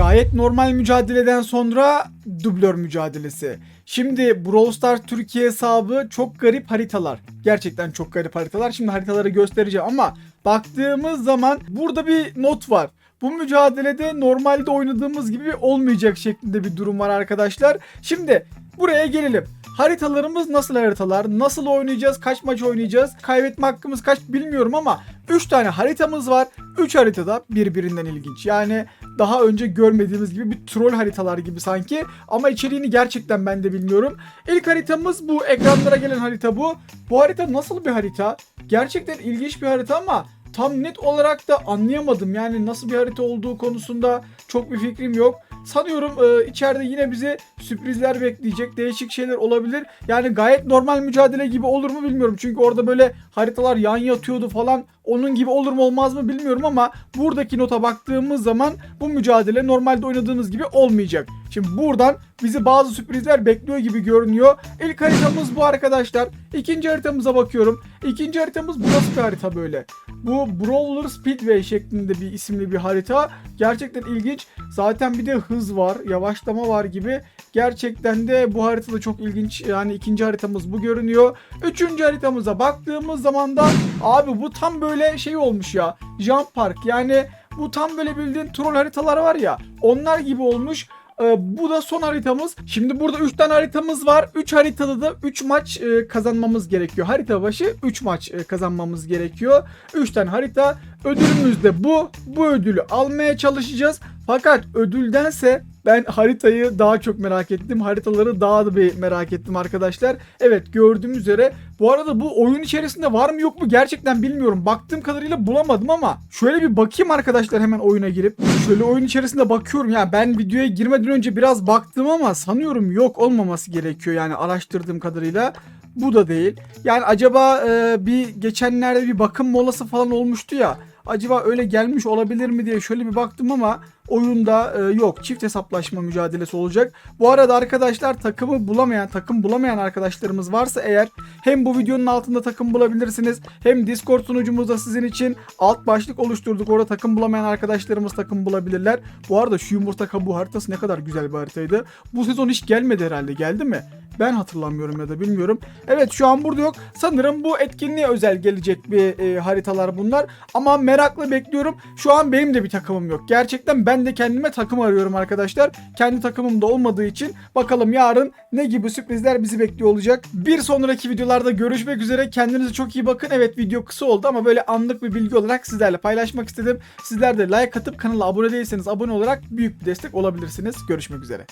Gayet normal mücadeleden sonra dublör mücadelesi. Şimdi Brawl Stars Türkiye hesabı çok garip haritalar. Gerçekten çok garip haritalar. Şimdi haritaları göstereceğim ama baktığımız zaman burada bir not var. Bu mücadelede normalde oynadığımız gibi olmayacak şeklinde bir durum var arkadaşlar. Şimdi buraya gelelim. Haritalarımız nasıl haritalar? Nasıl oynayacağız? Kaç maç oynayacağız? Kaybetme hakkımız kaç bilmiyorum ama 3 tane haritamız var. 3 haritada birbirinden ilginç. Yani daha önce görmediğimiz gibi bir troll haritalar gibi sanki. Ama içeriğini gerçekten ben de bilmiyorum. İlk haritamız bu. Ekranlara gelen harita bu. Bu harita nasıl bir harita? Gerçekten ilginç bir harita ama tam net olarak da anlayamadım. Yani nasıl bir harita olduğu konusunda çok bir fikrim yok. Sanıyorum e, içeride yine bize sürprizler bekleyecek. Değişik şeyler olabilir. Yani gayet normal mücadele gibi olur mu bilmiyorum. Çünkü orada böyle haritalar yan yatıyordu falan. Onun gibi olur mu olmaz mı bilmiyorum ama buradaki nota baktığımız zaman bu mücadele normalde oynadığınız gibi olmayacak. Şimdi buradan bizi bazı sürprizler bekliyor gibi görünüyor. İlk haritamız bu arkadaşlar. İkinci haritamıza bakıyorum. İkinci haritamız bu nasıl bir harita böyle? Bu Brawler Speedway şeklinde bir isimli bir harita. Gerçekten ilginç. Zaten bir de hız var, yavaşlama var gibi. Gerçekten de bu haritada çok ilginç. Yani ikinci haritamız bu görünüyor. Üçüncü haritamıza baktığımız zaman da abi bu tam böyle şey olmuş ya. Jump Park yani bu tam böyle bildiğin troll haritalar var ya. Onlar gibi olmuş. Ee, bu da son haritamız. Şimdi burada 3 tane haritamız var. 3 haritada da 3 maç e, kazanmamız gerekiyor. Harita başı 3 maç e, kazanmamız gerekiyor. 3 tane harita. Ödülümüz de bu. Bu ödülü almaya çalışacağız. Fakat ödüldense ben haritayı daha çok merak ettim. Haritaları daha da bir merak ettim arkadaşlar. Evet gördüğüm üzere. Bu arada bu oyun içerisinde var mı yok mu gerçekten bilmiyorum. Baktığım kadarıyla bulamadım ama şöyle bir bakayım arkadaşlar hemen oyuna girip. Şöyle oyun içerisinde bakıyorum. Ya ben videoya girmeden önce biraz baktım ama sanıyorum yok olmaması gerekiyor yani araştırdığım kadarıyla. Bu da değil. Yani acaba e, bir geçenlerde bir bakım molası falan olmuştu ya. Acaba öyle gelmiş olabilir mi diye şöyle bir baktım ama oyunda e, yok. Çift hesaplaşma mücadelesi olacak. Bu arada arkadaşlar takımı bulamayan, takım bulamayan arkadaşlarımız varsa eğer hem bu videonun altında takım bulabilirsiniz hem Discord sunucumuzda sizin için alt başlık oluşturduk. Orada takım bulamayan arkadaşlarımız takım bulabilirler. Bu arada şu yumurta kabuğu haritası ne kadar güzel bir haritaydı. Bu sezon hiç gelmedi herhalde. Geldi mi? Ben hatırlamıyorum ya da bilmiyorum. Evet şu an burada yok. Sanırım bu etkinliğe özel gelecek bir e, haritalar bunlar. Ama merakla bekliyorum. Şu an benim de bir takımım yok. Gerçekten ben de kendime takım arıyorum arkadaşlar. Kendi takımım da olmadığı için bakalım yarın ne gibi sürprizler bizi bekliyor olacak. Bir sonraki videolarda görüşmek üzere. Kendinize çok iyi bakın. Evet video kısa oldu ama böyle anlık bir bilgi olarak sizlerle paylaşmak istedim. Sizler de like atıp kanala abone değilseniz abone olarak büyük bir destek olabilirsiniz. Görüşmek üzere.